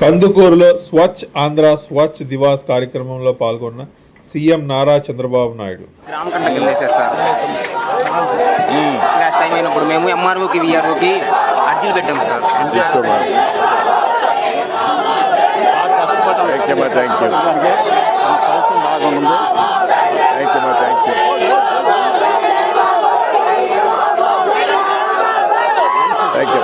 కందుకూరులో స్వచ్ఛ ఆంధ్ర స్వచ్ఛ దివాస్ కార్యక్రమంలో పాల్గొన్న CM Nara Chandrababu Naidu. Sir. Last time అయినప్పుడు మేము ఎంఆర్ఓకి విఆర్ఓకి అర్జీలు పెట్టాం సార్. తీసుకోమా థ్యాంక్ యూ మా థ్యాంక్ యూ థ్యాంక్ యూ మా థ్యాంక్ యూ థ్యాంక్ యూ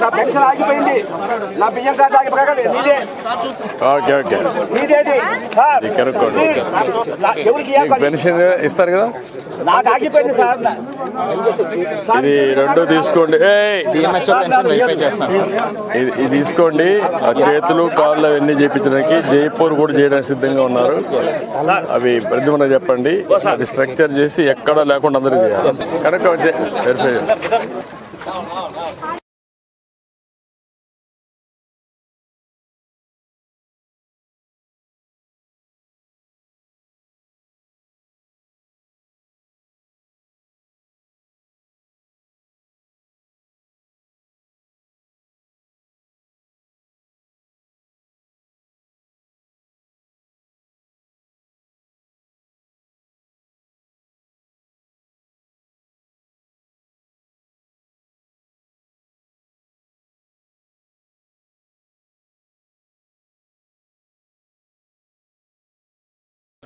నా పెన్షన్ ఆగిపోయింది నా బియ్యం కార్డు ఆగిపోయి నీదే ఓకే ఓకే. నీదేది పెన్షన్ ఇస్తారు కదా? నాకు ఆగిపోయింది సార్ ఇది రెండు తీసుకోండి. ఇది ఇది తీసుకోండి. ఆ చేతులు కాళ్ళు అవన్నీ చేయించడానికి జైపూర్ కూడా చేయడానికి సిద్ధంగా ఉన్నారు. అవి ప్రతిమన చెప్పండి. అది స్ట్రక్చర్ చేసి ఎక్కడా లేకుండా வந்திருக்கு கணக்கை வச்சு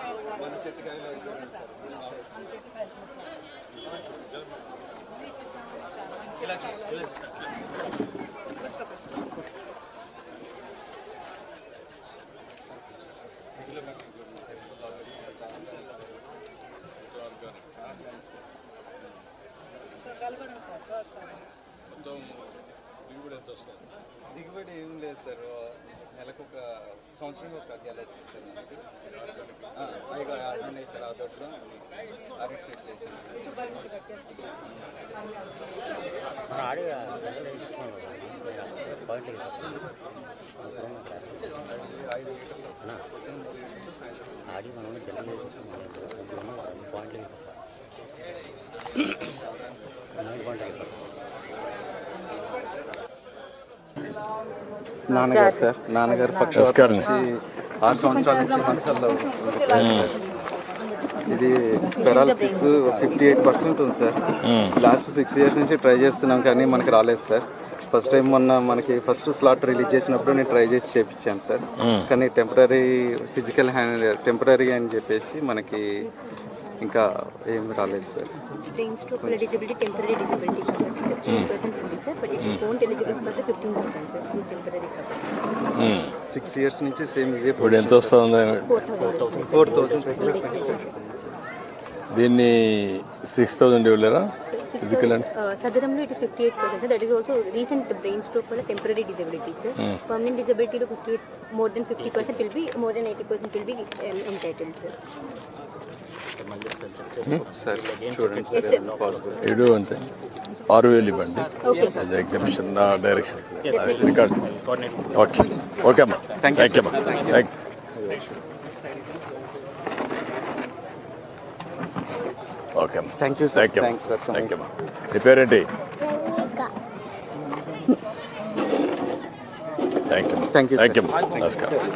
చేయాలి దిగుబడి ఎంత వస్తుంది? దిగుబడి ఏం లేదు సార్. నెలకు ఒక సంవత్సరం ఒక గ్యాలరీ చేశాను. మనకి ఆ, ఇక అరెస్ట్ చేశాను. ఆ ఐదు లీటర్లు నాన్నగారు సార్ నాన్నగారు నమస్కారం. నుంచి ఆరు సంవత్సరాల నుంచి మంచాల్లో ఇది పెరాలసిస్ ఫిఫ్టీ ఎయిట్ పర్సెంట్ ఉంది సార్. లాస్ట్ సిక్స్ ఇయర్స్ నుంచి ట్రై చేస్తున్నాం కానీ మనకి రాలేదు సార్. ఫస్ట్ టైం మొన్న మనకి ఫస్ట్ స్లాట్ రిలీజ్ చేసినప్పుడు నేను ట్రై చేసి చేపించాను సార్. కానీ టెంపరీ ఫిజికల్ హ్యాండ్ టెంపరీ అని చెప్పేసి మనకి ఇంకా ఏం రాలేదు sir. Brain stroke for disability, temporary disability cover. 15% ఉంది sir but it won't eligible for the 15% sir ఇది temporary cover. సిక్స్ ఇయర్స్ నుంచి సేమ్ ఇదే ఇప్పుడు ఎంత వస్తుంది 4000 వస్తుంది. సార్. ఫోర్ థౌసండ్ దీన్ని సిక్స్ థౌజండ్ ఇవ్వలేరా? Physical సదరంలో it is fifty eight percent. Sir that is also recent brain stroke వల్ల temporary disability sir permanent డిజబిలిటీలో fifty eight more than fifty percent will be more than eighty percent will be entitle sir ఇడు అంతే. ఆరు వేలు ఇవ్వండి. Okay sir అది exhibition నా direction record okay okay అమ్మా. Thank you అమ్మా. థ్యాంక్ ఓకే అమ్మా. Thank you, sir. Thank you for coming. Thank you అమ్మా. నీ పేరేంటి? Thank you Thank you, sir. Thank you నమస్కారం.